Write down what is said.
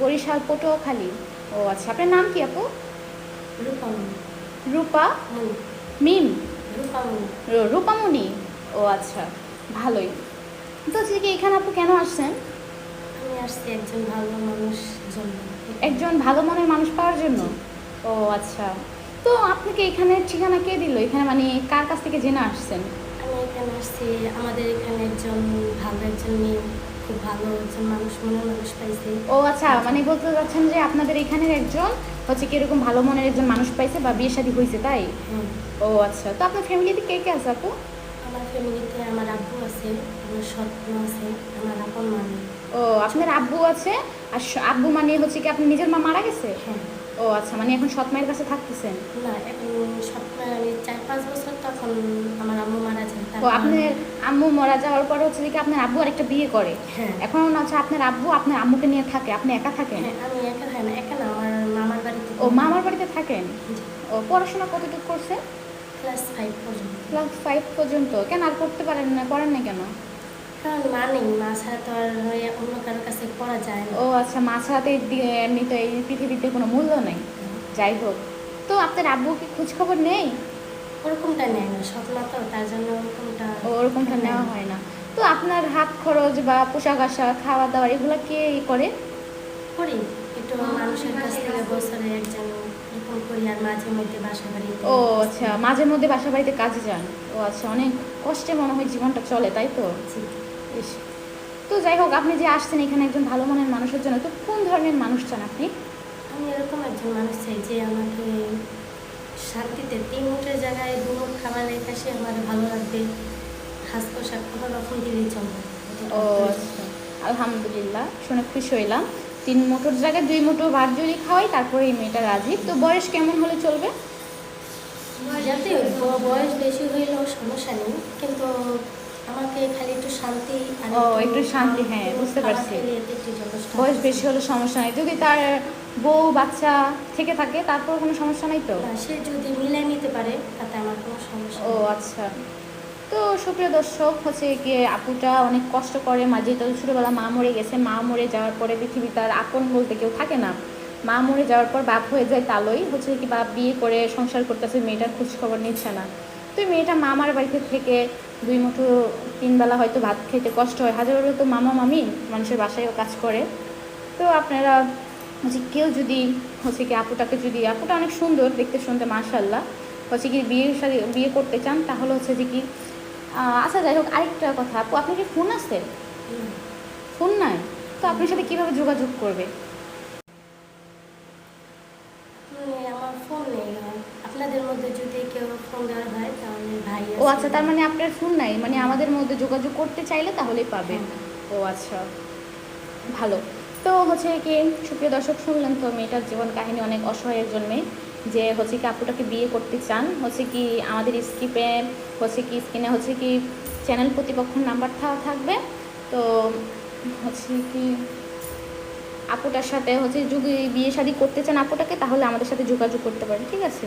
বরিশাল পটুয়াখালী ও আচ্ছা আপনার নাম কি আপু? রূপা মিম? রূপামণি ও আচ্ছা ভালোই। তো কি এখানে আপু কেন আসছেন? আমি আসছি একজন ভালো মানুষ জন্য। একজন ভালো মনের মানুষ পাওয়ার জন্য? ও আচ্ছা তো আপনাকে এখানে ঠিকানা কে দিল? এখানে মানে কার কাছ থেকে জেনে আসছেন? আমি এখানে আসছি আমাদের এখানে একজন ভালো একজন মেয়ে খুব ভালো একজন মানুষ মনের মানুষ পাইছে। ও আচ্ছা মানে বলতে চাচ্ছেন যে আপনাদের এখানের একজন হচ্ছে কি এরকম ভালো মনের একজন মানুষ পাইছে বা বিয়ে শাদী হয়েছে তাই? ও আচ্ছা তো আপনার ফ্যামিলিতে কে কে আছে আপু? আমার ফ্যামিলিতে আমার আব্বু আছে আমার স্বপ্ন আছে আমার আপন মানে ও আপনার আব্বু আছে আর আব্বু মানে হচ্ছে কি আপনি নিজের মা মারা গেছে? হ্যাঁ। ও আচ্ছা মানে এখন সৎ মায়ের কাছে থাকতেছেন? না এখন স্বপ্ন আমি চার পাঁচ বছর তখন আমার আম্মু মারা যায় ও আপনার আম্মু মারা যাওয়ার পর হচ্ছে কি আপনার আব্বু আরেকটা বিয়ে করে? হ্যাঁ। এখন হচ্ছে আপনার আব্বু আপনার আম্মুকে নিয়ে থাকে আপনি একা থাকেন? হ্যাঁ আমি একা হয় না একা না আমার মামার বাড়িতে ও মামার বাড়িতে থাকেন? ও পড়াশোনা কতটুকু করছে? ক্লাস ফাইভ পর্যন্ত। ক্লাস ফাইভ পর্যন্ত। কেন আর করতে পারেন না করেন না কেন? কারণ মা নেই মা ছাড়া তো আর অন্য কারোর কাছে পড়া যায় না। ও আচ্ছা এই পৃথিবীতে কোনো মূল্য নেই। যাই হোক তো আপনার আব্বু কি খোঁজ খবর নেই? ওরকমটা নেয় না স্বপ্ন তো তার জন্য ওরকমটা ওরকমটা নেওয়া হয় না। তো আপনার হাত খরচ বা পোশাক আশাক খাওয়া দাওয়া এগুলো কে করে? করি একটু মানুষের কাছ থেকে বছরে একজন এরকম করি আর মাঝে মধ্যে বাসা বাড়িতে ও আচ্ছা মাঝে মধ্যে বাসা বাড়িতে কাজে যান। ও আচ্ছা অনেক কষ্টে মনে হয় জীবনটা চলে তাই তো। ইস। তো যাই হোক আপনি যে আসছেন এখানে একজন ভালো মনের মানুষের জন্য তো কোন ধরনের মানুষ চান আপনি? আমি এরকম একজন মানুষ চাই যে আমাকে শান্তিতে তিন মুঠের জায়গায় দু মুঠ খাবার রেখে সে আমার ভালো লাগবে। হাস পোশাক কোনো রকম দিলেই চলবে। ও আচ্ছা। আলহামদুলিল্লাহ শুনে খুশি হইলাম। তিন মুঠোর জায়গায় দুই মুঠো ভাত যদি খাওয়াই তারপরে এই মেয়েটা রাজি। তো বয়স কেমন হলে চলবে? যাতে বয়স বেশি হইলেও সমস্যা নেই কিন্তু আমাকে খালি একটু শান্তি ও, একটু শান্তি, হ্যাঁ, বুঝতে পারছি। বয়স বেশি হলে সমস্যা নেই। যদি তার বউ বাচ্চা থেকে থাকে তারপর কোনো সমস্যা নেই তো? না, সে যদি মিলাই নিতে পারে তাতে আমার কোনো সমস্যা ও আচ্ছা। তো সুপ্রিয় দর্শক হচ্ছে গিয়ে আপুটা অনেক কষ্ট করে মাঝে তো ছোটোবেলা মা মরে গেছে মা মরে যাওয়ার পরে পৃথিবী তার আপন বলতে কেউ থাকে না। মা মরে যাওয়ার পর বাপ হয়ে যায় তালই। হচ্ছে কি বাপ বিয়ে করে সংসার করতেছে মেয়েটার খোঁজ খবর নিচ্ছে না। তো মেয়েটা মামার বাড়িতে থেকে দুই মুঠো তিন বেলা হয়তো ভাত খেতে কষ্ট হয়। হাজার হলেও তো মামা মামি, মানুষের বাসায়ও কাজ করে। তো আপনারা হচ্ছে কেউ যদি, হচ্ছে কি আপুটাকে যদি, আপুটা অনেক সুন্দর, দেখতে শুনতে মাশাল্লাহ হচ্ছে কি বিয়ের সাথে বিয়ে করতে চান, তাহলে হচ্ছে যে কি আচ্ছা যাই হোক, আরেকটা কথা, আপু, আপনার কি ফোন আছে? ফোন নাই? তো আপনার সাথে কীভাবে যোগাযোগ করবে? মানে আমার ফোন নেই আপনাদের মধ্যে যদি কেউ ফোন দেওয়ার হয় তাহলে ভাই ও আচ্ছা তার মানে আপনার ফোন নাই মানে আমাদের মধ্যে যোগাযোগ করতে চাইলে তাহলেই পাবেন হ্যাঁ। ও আচ্ছা ভালো। তো হচ্ছে কি সুপ্রিয় দর্শক শুনলেন তো মেয়েটার জীবন কাহিনী অনেক অসহায়ের জন্যে যে হচ্ছে কি আপুটাকে বিয়ে করতে চান। হচ্ছে কি আমাদের স্কিপে হচ্ছে কি স্ক্রিনে হচ্ছে কি চ্যানেল প্রতিপক্ষের নাম্বার থাকবে। তো হচ্ছে কি আপুটার সাথে হচ্ছে যদি বিয়ে শাদী করতে চান আপুটাকে তাহলে আমাদের সাথে যোগাযোগ করতে পারেন ঠিক আছে?